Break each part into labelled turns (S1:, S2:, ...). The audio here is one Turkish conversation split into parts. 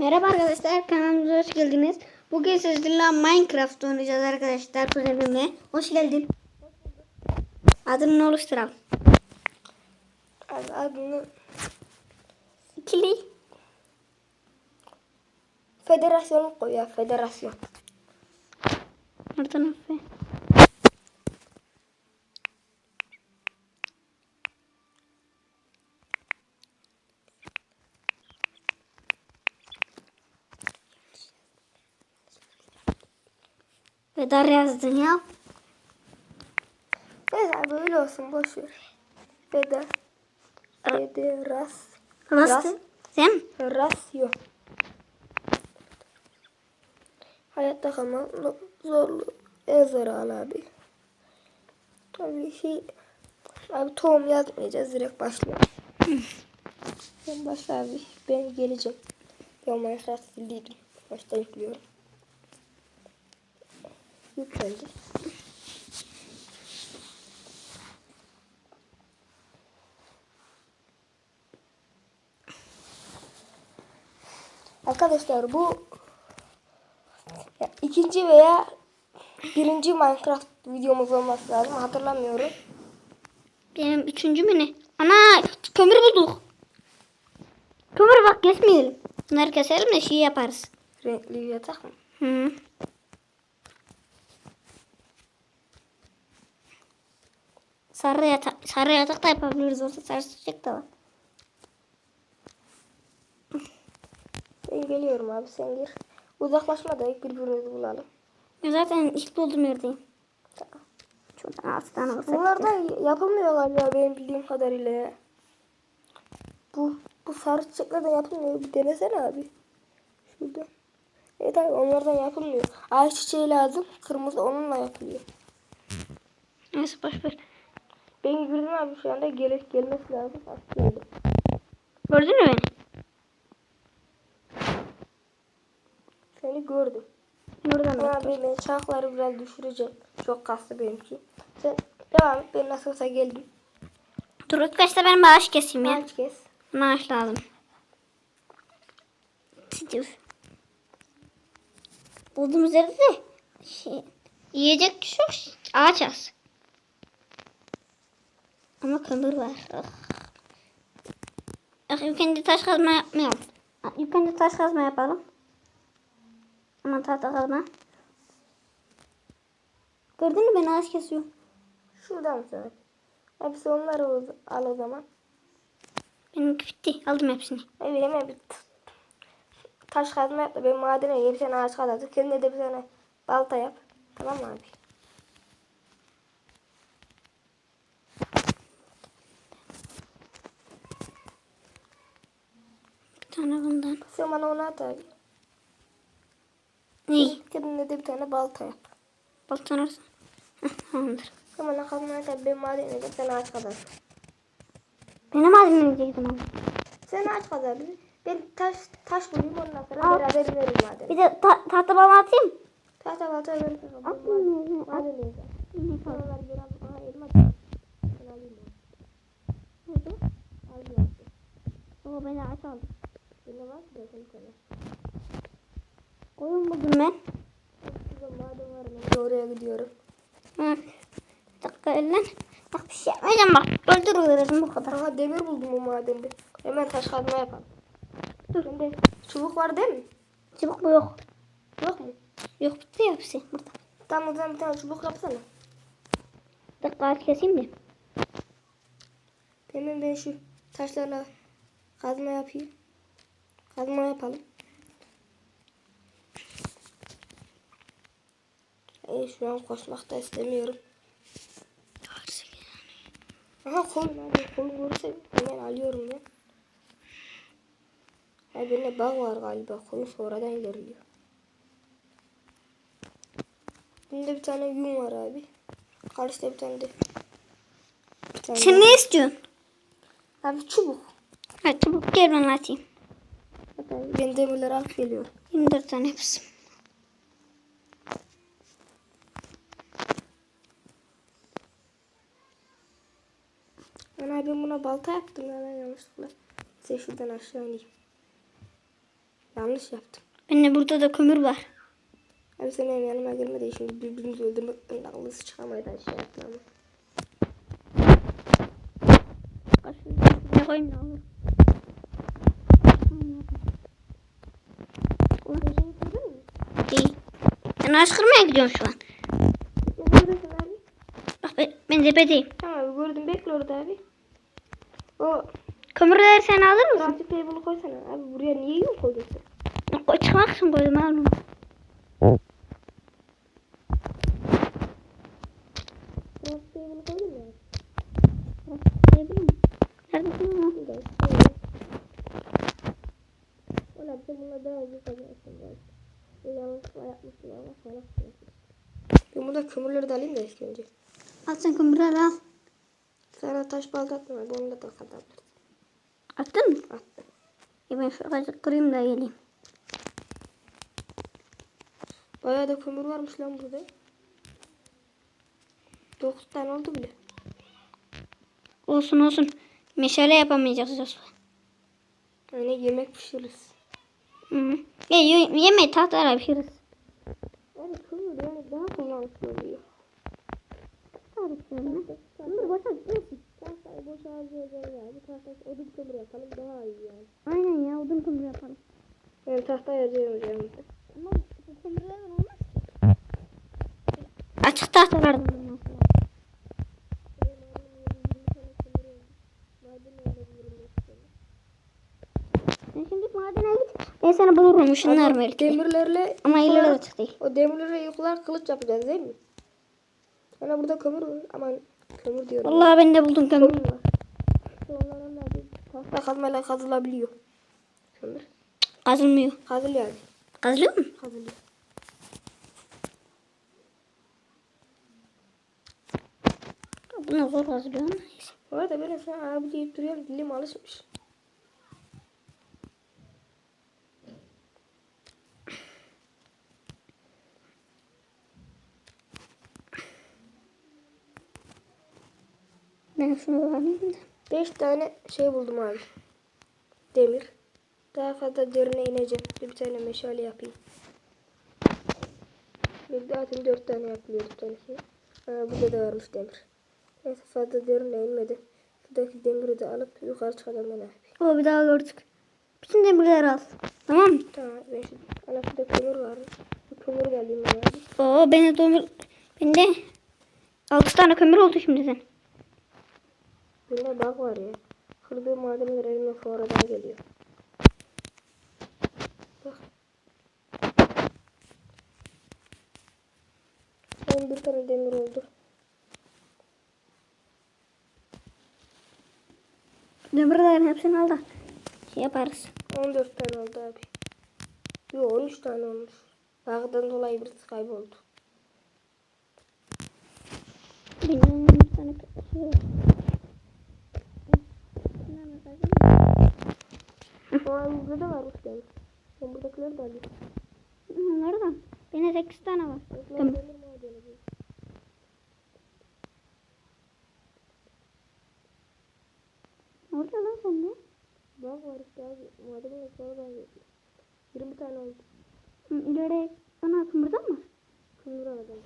S1: Merhaba arkadaşlar kanalımıza hoş geldiniz. Bugün sizlerle Minecraft oynayacağız arkadaşlar kuzenimle. Hoş geldin. Adını oluşturalım.
S2: Adını
S1: İkili.
S2: federasyon koy ya federasyon.
S1: Oradan afe. Fedar yazdın ya.
S2: Neyse abi öyle olsun boş ver. Feder Federas
S1: Rastı. Sen?
S2: Rasyon. Hayatta kalmak zo- zorlu. En zor an abi. Tabii şey abi tohum yazmayacağız direkt başlayalım. ben başla abi. Ben geleceğim. Ben Minecraft sildiydim. Başta yüklüyorum. Yüklendi. Arkadaşlar bu ya, ikinci veya birinci Minecraft videomuz olması lazım. Hatırlamıyorum.
S1: Benim üçüncü mü ne? Ana kömür bulduk. Kömür bak kesmeyelim. Bunları keselim de şey yaparız.
S2: Renkli yatak mı?
S1: Hı. Sarı yatak, sarı yatak da yapabiliriz. Orada sarı çiçek de var.
S2: Ben geliyorum abi sen gir. Uzaklaşma da birbirimizi bulalım.
S1: Ya Zaten ilk bulduğum yerdeyim.
S2: Tamam.
S1: Şuradan altı tane olsa.
S2: Bunlar da yapılmıyor galiba benim bildiğim kadarıyla. ya. Bu bu sarı çiçeklerden yapılmıyor. Bir denesene abi. Şurada. Evet abi onlardan yapılmıyor. Ay çiçeği lazım. Kırmızı onunla yapılıyor.
S1: Neyse boş ver.
S2: Ben girdim abi şu anda gel gelmesi lazım. Geldim.
S1: Gördün mü beni?
S2: Seni gördüm.
S1: Buradan
S2: Ama abi ben çarkları biraz düşüreceğim. Çok kastı benimki. Sen devam et. Ben nasıl olsa geldim.
S1: Dur ilk başta ben bağış keseyim ya.
S2: Kaç kez?
S1: Maaş lazım. Dur. Bulduğumuz yerde de şey, yiyecek çok şey- ağaç az. Ama kömür var. Ah. Ah, ilk önce taş kazma yapmayalım. Ah, İlk önce taş kazma yapalım. Ama tahta kazma. Gördün mü ben ağaç kesiyorum.
S2: Şuradan sen? Hepsi onları al o zaman.
S1: Benimki bitti. Aldım hepsini.
S2: Bir t- taş kazma yap da ben madene bir tane ağaç kazarız. Kendine de bir tane balta yap. Tamam mı abi?
S1: Tane bundan.
S2: Sen bana onu at abi.
S1: Ney?
S2: Kendine de bir tane balta yap.
S1: Baltan arasın. Heh, Tamamdır.
S2: Sen bana kazma yap ben madene gidip sen ağaç kazarsın.
S1: Benim adım diyecektim ama.
S2: Sen ağaç kazar. Ben taş taş bulayım ondan sonra
S1: Al.
S2: beraber ineriz madene.
S1: Bir de ta tahta balon atayım.
S2: Tahta balta verirsin.
S1: Atayım.
S2: Madene.
S1: Atayım.
S2: Oralar biraz daha elma. Ben alayım.
S1: Nerede?
S2: Alayım.
S1: Baba ben ağaç aldım.
S2: Yine var ki bakın sana.
S1: Koyun buldum ben.
S2: Şurada maden var. Ben de oraya gidiyorum.
S1: Hı. Bir dakika ellen. Bak bir şey yapmayacağım bak. Öldürüveririm bu kadar.
S2: Aha demir buldum bu madende. Hemen taş kazma yapalım.
S1: Dur.
S2: Bende çubuk var değil mi?
S1: Çubuk bu yok.
S2: Yok mu?
S1: Yok bitti ya hepsi burada.
S2: Tamam o zaman bir tane çubuk yapsana.
S1: Bir dakika ağaç keseyim de.
S2: Hemen ben şu taşlarla kazma yapayım. Kazma yapalım. İyi şu an koşmak da istemiyorum. Aha koyun abi koyun görürse hemen alıyorum ben. Ha birine bug var galiba. Koyun sonradan ilerliyor. Bunda bir tane yum var abi. Karşıda bir tane de. Bir tane
S1: Sen
S2: daha.
S1: ne istiyorsun?
S2: Abi çubuk.
S1: Ha çubuk gel ben atayım.
S2: Ben demirleri alıp geliyorum.
S1: 24 tane hepsi.
S2: Ana ben buna balta yaptım ya ben yanlışlıkla. Size şuradan aşağı ineyim. Yanlış yaptım.
S1: Benim burada da kömür var.
S2: Abi sen benim yanıma gelme de şimdi birbirimizi öldürmekten aklısı çıkamaydı şey yaptım ama.
S1: Ne koyayım ne olur. Değil. Sen ağaç kırmaya gidiyorsun şu an.
S2: Neredesin abi?
S1: Bak ben, ben tepedeyim.
S2: Tamam abi gördüm bekle orada abi. O
S1: Kömürleri sen alır mısın?
S2: crafting table'ı koysana abi buraya niye?
S1: Yok, o çıkmak için koydum ben onu. Neredesin.
S2: Ulan bununla daha önce kazanırsın. Ben yanlışlıkla yapmıştım ama salak. Ben burada kömürleri de alayım da ilk önce.
S1: Al sen kömürleri al.
S2: Sana taş balta abi onunla da kazanırsın.
S1: Attın mı?
S2: Attım.
S1: E ben şu ağacı kırayım da geleyim.
S2: Bayağı da kömür varmış lan burada. 9 tane oldu bile.
S1: Olsun olsun. Meşale yapamayacağız.
S2: Yani yemek pişiririz.
S1: Hı -hı. Ya, ye yemeği tahtayla pişiririz.
S2: Yani kömür yani daha kullanışlı oluyor.
S1: Kömür boşa gitmesin.
S2: Tahtayı boş harcayacağız abi. Tahtayı odun kömür yapalım daha iyi yani.
S1: Aynen ya odun kömür yapalım.
S2: Yani tahtayı harcayamayacağım.
S1: Ama bu kömürlerden olmaz ki. Açık tahtalardan olmaz. Sen şimdi madene git. Ben seni bulurum. Şunlar belki.
S2: Demirlerle
S1: Ama ileri
S2: yıkılar-
S1: açık değil.
S2: O demirlerle yıkılar kılıç yapacağız değil mi? Ana burada kömür var. Aman kömür diyorum.
S1: Vallahi ben de buldum kömür.
S2: kömür var. Tahta kazmayla kazılabiliyor. Kömür.
S1: Kazılmıyor.
S2: Kazıl yani.
S1: Kazılıyor mu?
S2: Kazılıyor.
S1: Bunu zor kazılıyor ama. neyse.
S2: Bu arada ben sana abi deyip duruyorum. Dilim alışmış.
S1: Ben şunu alayım da.
S2: 5 tane şey buldum abi. Demir. Daha fazla derine ineceğim. Bir tane meşale yapayım. De zaten 4 tane yapılıyor bir tanesini. Aa, burada da varmış demir. Neyse fazla derine inmedi. Şuradaki demiri de alıp yukarı çıkalım ben abi.
S1: O bir daha gördük. Bütün demirleri al. Tamam mı?
S2: Tamam ben. Ana şurada kömür var. Bu de alayım ben abi.
S1: Oo bende domir... Bende 6 tane kömür oldu şimdi sen.
S2: Bunda bug var ya. Kırdığım malzemeler elime sonradan geliyor. Bak. 11 tane demir oldu.
S1: Demirlerin hepsini al da şey yaparız.
S2: 14 tane oldu abi. Yo 13 tane olmuş. Bug'dan dolayı birisi kayboldu.
S1: Benim bir tane
S2: an burada da varmış demir. Ben buradakileri de alayım.
S1: Nereden? Benim 8 tane var.
S2: Ben
S1: Tamam. oluyor lan sende?
S2: Bug var işte abi. Madenin sonradan geliyor. 20 tane oldu.
S1: Hı, İleri ana kömürden mi?
S2: Kömür aradım.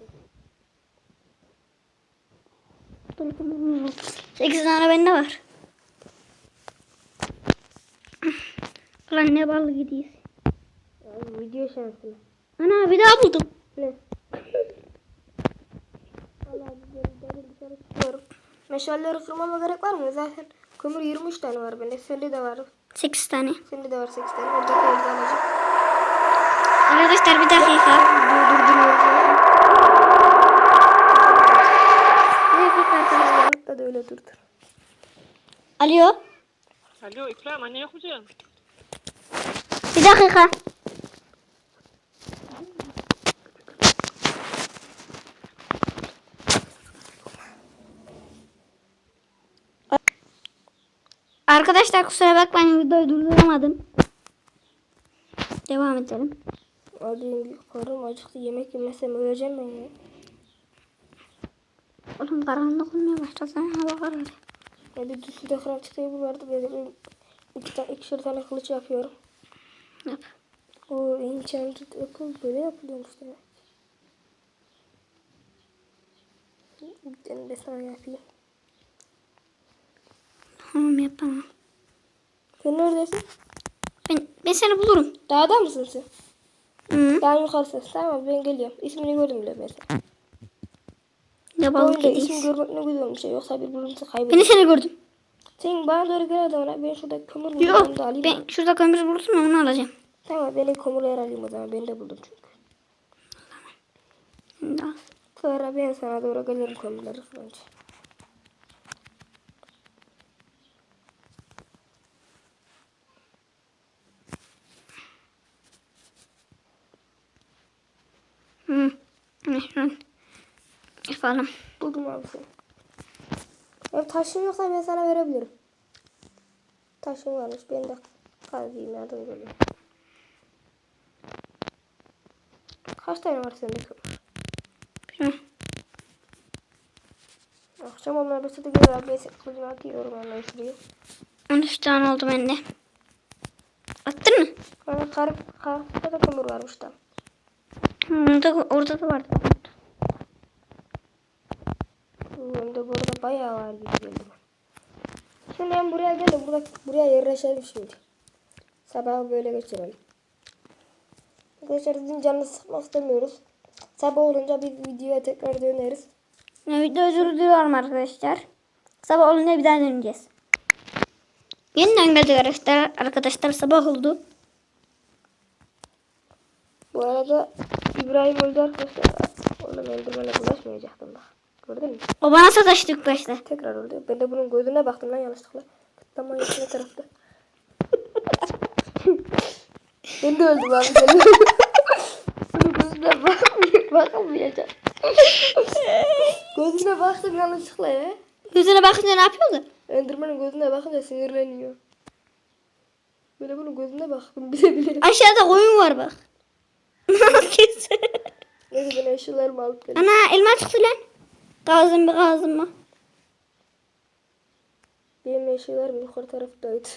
S1: 8 tane bende var. Ulan ne ballı gidiyiz.
S2: Video şansına.
S1: Ana bir daha buldum.
S2: Ne? Allah dışarı çıkıyorum. Meşalleri kırmama gerek var mı? Zaten kömür 23 tane var bende. Sende de var.
S1: 8 tane.
S2: Sende de var 8 tane. Orada koyup alacağım.
S1: Arkadaşlar bir dakika.
S2: Dur dur dur.
S1: Bir dakika
S2: da öyle durdur.
S1: Alo.
S3: Alo İkram anne yok musun?
S1: Bir dakika. Arkadaşlar kusura bakmayın videoyu durduramadım. Devam edelim.
S2: Abi karnım acıktı. Yemek yemesem öleceğim ben ya.
S1: Oğlum karanlık olmaya başladı. Hava karardı.
S2: Ya bir suda crafting table vardı. Ben iki tane, ikişer tane kılıç yapıyorum. O enchanted apple böyle yapılıyormuş demek. Bir tane de sana yapayım.
S1: Tamam yapamam.
S2: Sen neredesin?
S1: Ben, ben seni bulurum.
S2: Dağda mısın sen?
S1: Hı.
S2: Dağın yukarısın. Tamam ben geliyorum. İsmini gördüm bile ben.
S1: Ya
S2: Bu
S1: balık
S2: oyunda isim görmek ne güzel olmuş ya. Yoksa birbirimizi
S1: Ben de
S2: kaybediyoruz.
S1: seni gördüm.
S2: Sen bana doğru gel adamına. Ben şurada kömür buldum.
S1: Yok
S2: da alayım.
S1: ben şurada kömür bulursam onu alacağım.
S2: Tamam ben de kömürleri alayım o zaman. Ben de buldum çünkü.
S1: Al.
S2: Sonra ben sana doğru gelirim kömürleri bulunca.
S1: Hı. Ne yapalım.
S2: Buldum abi seni. Ev taşın yoksa ben sana verebilirim. Taşın varmış. Ben de kazıyım yardım olayım. Kaç tane var sende kömür?
S1: Şunu.
S2: Akşam onlar başladı gel abi. Kılıcımı atıyorum onları şuraya.
S1: 13 tane oldu bende. Attın mı?
S2: Bana kar, karda da kömür varmış da.
S1: Orada, orada da vardı.
S2: Hem de burada bayağı var gibi geldi. Şimdi ben buraya geldim. Burada, buraya yerleşelim şimdi. Sabahı böyle geçirelim. Arkadaşlar sizin canınızı sıkmak istemiyoruz. Sabah olunca bir videoya tekrar döneriz.
S1: Video özür diliyorum arkadaşlar. Sabah olunca bir daha döneceğiz. Yeniden geldik arkadaşlar. Arkadaşlar sabah oldu.
S2: Bu arada İbrahim öldü arkadaşlar. Onunla öldürmene bulaşmayacaktım bak. Gördün mü?
S1: O bana sataştı ilk başta.
S2: Tekrar öldü. Ben de bunun gözüne baktım lan yanlışlıkla. Kıtlama ne tarafta. ben de öldüm abi. De Bunun gözüne bakmıyor. Bakamayacağım. gözüne baktım yanlışlıkla ya.
S1: Yüzüne bakınca ne yapıyordu?
S2: Enderman'ın gözüne bakınca sinirleniyor. Böyle bunun gözüne baktım bile bile.
S1: Aşağıda koyun var bak.
S2: Neyse ben eşyalarımı alıp geldim.
S1: Ana elma çıktı lan. Kazım mı?
S2: Benim eşyalarım yukarı taraftaydı.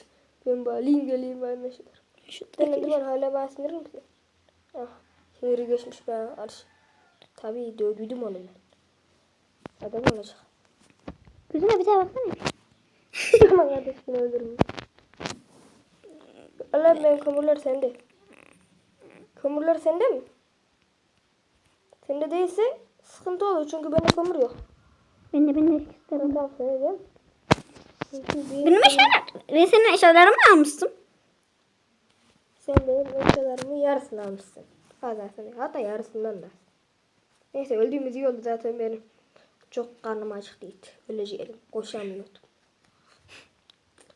S2: Ben bağlayayım geleyim benim eşyalarım. Sen Enderman hala bana sinir misin? Ah, siniri geçmiş ben arş. Tabii dövdüydüm onu ben. Adam olacak.
S1: Yüzüne bir daha baksana.
S2: Ama kardeşini öldürmüş. Allah ben kömürler sende. Kömürler sende mi? Sende değilse sıkıntı olur çünkü bende kömür yok.
S1: Ben de ben de isterim.
S2: Çünkü bir-
S1: Benim eşyalar, ben senin eşyalarımı almıştım.
S2: Sen benim eşyalarımın yarısını almışsın. Fazlasını. Hatta yarısından da. Neyse öldüğümüz iyi oldu zaten benim. Çok karnım acıktıydı. Öleceğim. Koşamıyordum.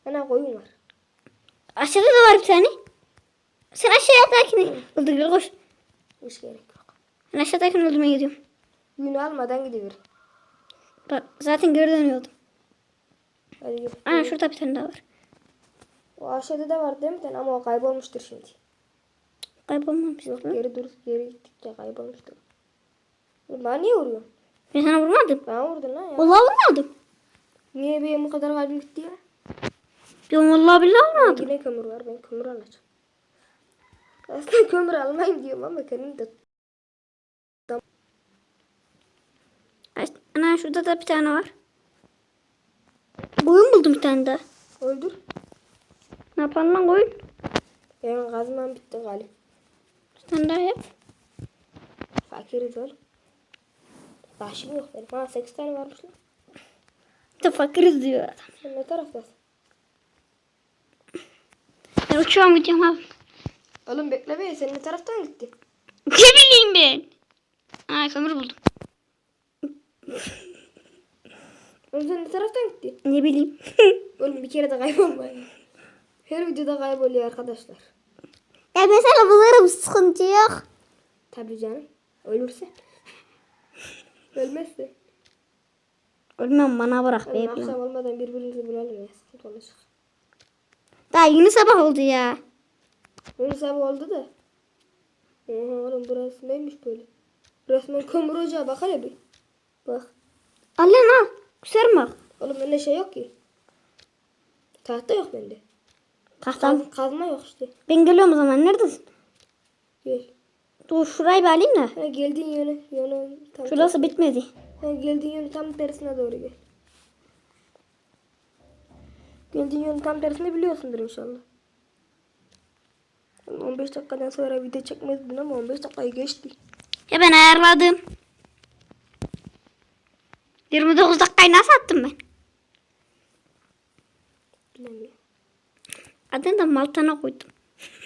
S2: Ana koyun var.
S1: Aşağıda da var bir tane. Sen aşağıdakini öldür koş.
S2: Hiç gerek yok.
S1: Ben aşağıdakini öldürmeye gidiyorum.
S2: Yünü almadan gidiver.
S1: Bak zaten geri dönüyordum.
S2: Hadi gel.
S1: Ana şurada bir tane daha var.
S2: O aşağıda da var değil mi? tane? Ama o kaybolmuştur şimdi.
S1: Kaybolmamış.
S2: Yok geri dur geri gittikçe kaybolmuştur. Bana niye vuruyorsun?
S1: Ben sana vurmadım.
S2: Bana vurdun lan ya.
S1: Vallahi vurmadım.
S2: Niye benim bu kadar kalbim gitti ya?
S1: Ben vallahi billahi vurmadım.
S2: Yine kömür var. Ben kömür alacağım. Aslında kömür almayayım diyorum ama kendim de
S1: Ay, Ana şurada da bir tane var. Koyun buldum bir tane daha.
S2: öldür.
S1: Ne yapalım lan koyun?
S2: Benim kazmam bitti galiba.
S1: Bir tane daha yap.
S2: Fakiriz oğlum. Başım yok benim. Ha 8 tane varmış lan.
S1: Bir de fakiriz diyor adam.
S2: Sen ne taraftasın?
S1: Ben uçuyorum gidiyorum abi.
S2: Oğlum bekle be. Sen ne taraftan gittin?
S1: Ne bileyim ben. Ay kömür buldum.
S2: Oğlum sen ne taraftan gittin?
S1: Ne bileyim.
S2: Oğlum bir kere de kaybolma ya. Her videoda kayboluyor arkadaşlar.
S1: ya ben sana bulurum sıkıntı yok.
S2: Tabii canım. Ölürse. Ölmezse.
S1: Ölmem bana bırak be.
S2: akşam olmadan birbirimizi bulalım ya. Sıkıntı olacak.
S1: Daha yeni sabah oldu ya.
S2: Benim sabah oldu da. Oha oğlum burası neymiş böyle? Resmen kömür ocağı bak hele bir. Bak.
S1: Al lan al. Bak.
S2: Oğlum bende şey yok ki. Tahta yok bende.
S1: Tahtam.
S2: Kaz, kazma yok işte.
S1: Ben geliyorum o zaman. Neredesin?
S2: Gel.
S1: Dur şurayı bir alayım da.
S2: Ha, geldiğin yöne, yöne tam
S1: Şurası bitmedi.
S2: Ha, geldiğin yönün tam tersine doğru gel. Geldiğin yönün tam tersini biliyorsundur inşallah. 15 dakikadan sonra video çekmezdin ama 15 dakikayı geçti.
S1: Ya ben ayarladım. 29 dakikayı nasıl attım ben? Adını da Maltan'a koydum.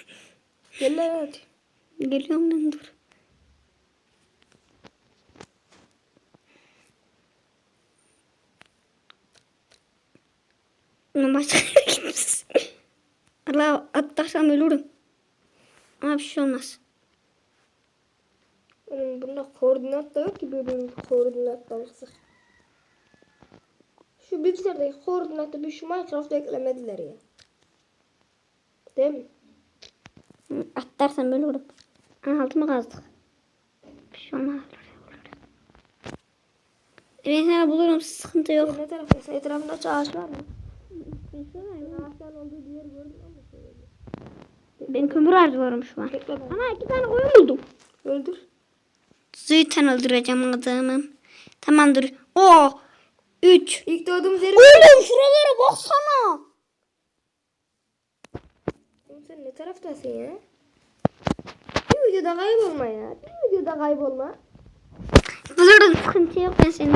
S2: Gel lan hadi.
S1: Geliyorum ben dur. Başka yere gitmişsin. Allah atlarsam ölürüm. Ama bir şey olmaz.
S2: Oğlum bunda koordinat da yok ki böyle bir koordinat da olsa. Şu bilgisayardaki koordinatı bir şu Minecraft'a eklemediler ya. Değil mi?
S1: Hı, atlarsan böyle olur. Aha altıma kazdık. Bir şey olmaz. Ben sana bulurum sıkıntı yok.
S2: Ne taraftasın? Etrafında ağaç var mı? Ağaçlar olduğu diğer gördün ama şey
S1: Ben kömür arıyorum şu an.
S2: Bekle.
S1: Ama iki tane koyun buldum.
S2: Öldür.
S1: Zaten öldüreceğim adamı. Tamamdır. Oo, 3.
S2: İlk doğduğumuz yeri...
S1: Oğlum şuralara baksana.
S2: Oğlum sen ne taraftasın ya? Bir videoda kaybolma ya. Bir videoda kaybolma.
S1: Bulurum sıkıntı yok ben seni.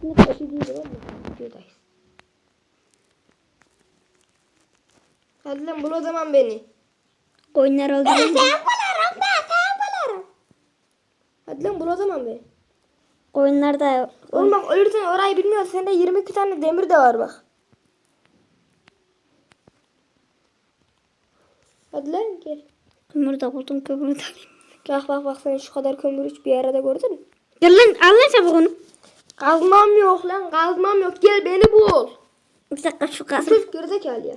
S2: Şimdi kaşı şey değil oğlum. Videodayız. Hadi lan bul o zaman beni.
S1: Oyunlar oldu.
S2: Sen bulurum ben sen bulurum. Hadi lan bul o zaman beni.
S1: Koyunlar da
S2: Oğlum bak ölürsen orayı bilmiyorsun. Sende 22 tane demir de var bak. Hadi lan gel.
S1: kömür de buldum kömürü de.
S2: Bak bak bak sen şu kadar kömür hiç bir arada gördün mü?
S1: Gel lan al lan çabuk onu.
S2: Kazmam yok lan kazmam yok. Gel beni bul.
S1: Bir dakika şu kazma.
S2: Çocuk gerizekalı ya.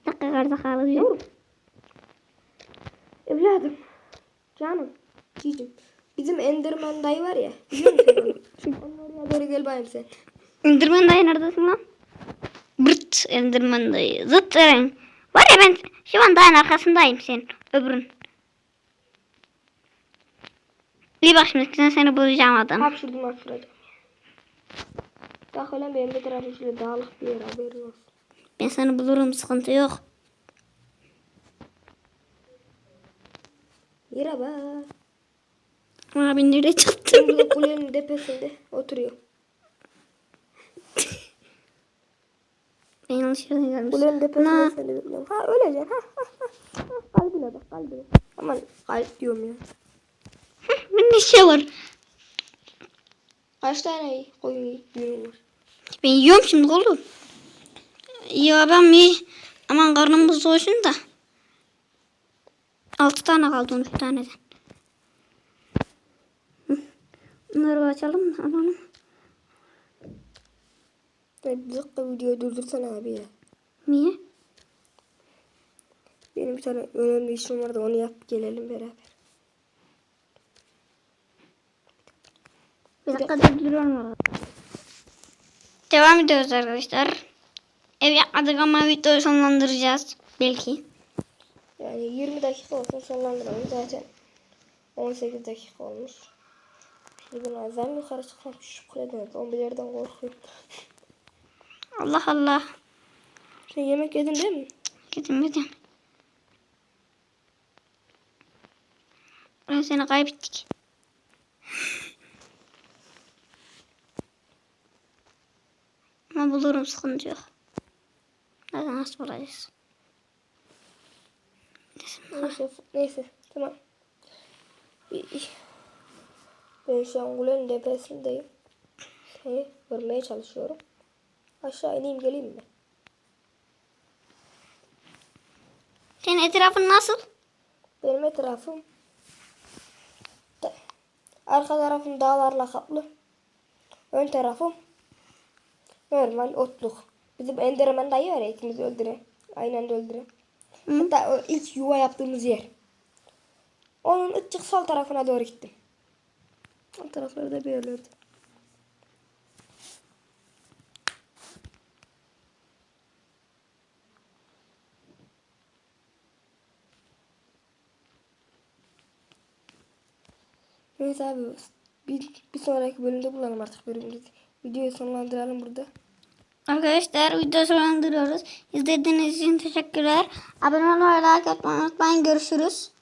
S1: Bir dakika gerizekalı diyorum.
S2: Evladım. Canım. Cicim. Bizim Enderman dayı var ya. Biliyor musun onu? Onun oraya doğru gel bayım sen.
S1: Enderman dayı neredesin lan? Bırt Enderman dayı. Zıt eren. Var ya ben şu an dayın arkasındayım senin. Öbürün. İyi bak şimdi sen seni bulacağım adam.
S2: Hapşırdım hapşıracağım. Bak öyle benim bir tarafı şöyle dağlık bir yer haberin olsun.
S1: Ben seni bulurum sıkıntı yok.
S2: Bak.
S1: Abi nereye?
S2: Ben burada kulenin tepesinde oturuyor.
S1: Ben yanlış yerden gelmişim.
S2: Kulenin tepesinde seni. Ha öleceksin. Ha, ha, ha. Kalbine bak kalbine. Aman kalp diyorum ya.
S1: Bende şey var.
S2: Kaç tane koyun var?
S1: Ben yiyorum şimdi oğlum. Ya ben bir aman karnımız doysun da. Altı tane kaldı on üç taneden. Hı. Bunları açalım mı? Alalım.
S2: Bir dakika videoyu durdursana abi ya.
S1: Niye?
S2: Benim bir tane önemli işim var da onu yap gelelim beraber.
S1: Bir dakika durduruyorum. Devam ediyoruz arkadaşlar. Ev yapmadık ama videoyu sonlandıracağız. Belki.
S2: Yani 20 dakika olsun sonlandıralım zaten. 18 dakika olmuş. Azam yukarı çıkmak şu kuleden zombilerden korkuyorum.
S1: Allah Allah.
S2: Sen yemek yedin değil mi?
S1: Gidin gidin. Ben seni kaybettik. Ama bulurum sıkıntı yok. Nereden nasıl bulacağız?
S2: Neyse, neyse tamam. Bir- Ben şu an kulenin tepesindeyim. Seni görmeye çalışıyorum. Aşağı ineyim geleyim mi?
S1: Senin etrafın nasıl?
S2: Benim etrafım arka tarafım dağlarla kaplı. Ön tarafım normal otluk. Bizim Enderman dayı var ya ikimizi öldüren. Aynı anda öldüren. Hatta o ilk yuva yaptığımız yer. Onun ıçık sol tarafına doğru gittim. Alt tarafları da belirlerdi. Neyse abi bir, bir sonraki bölümde bulalım artık bölümümüzü. Videoyu sonlandıralım burada.
S1: Arkadaşlar video sonlandırıyoruz. İzlediğiniz için teşekkürler. Abone olmayı, like atmayı unutmayın. Görüşürüz.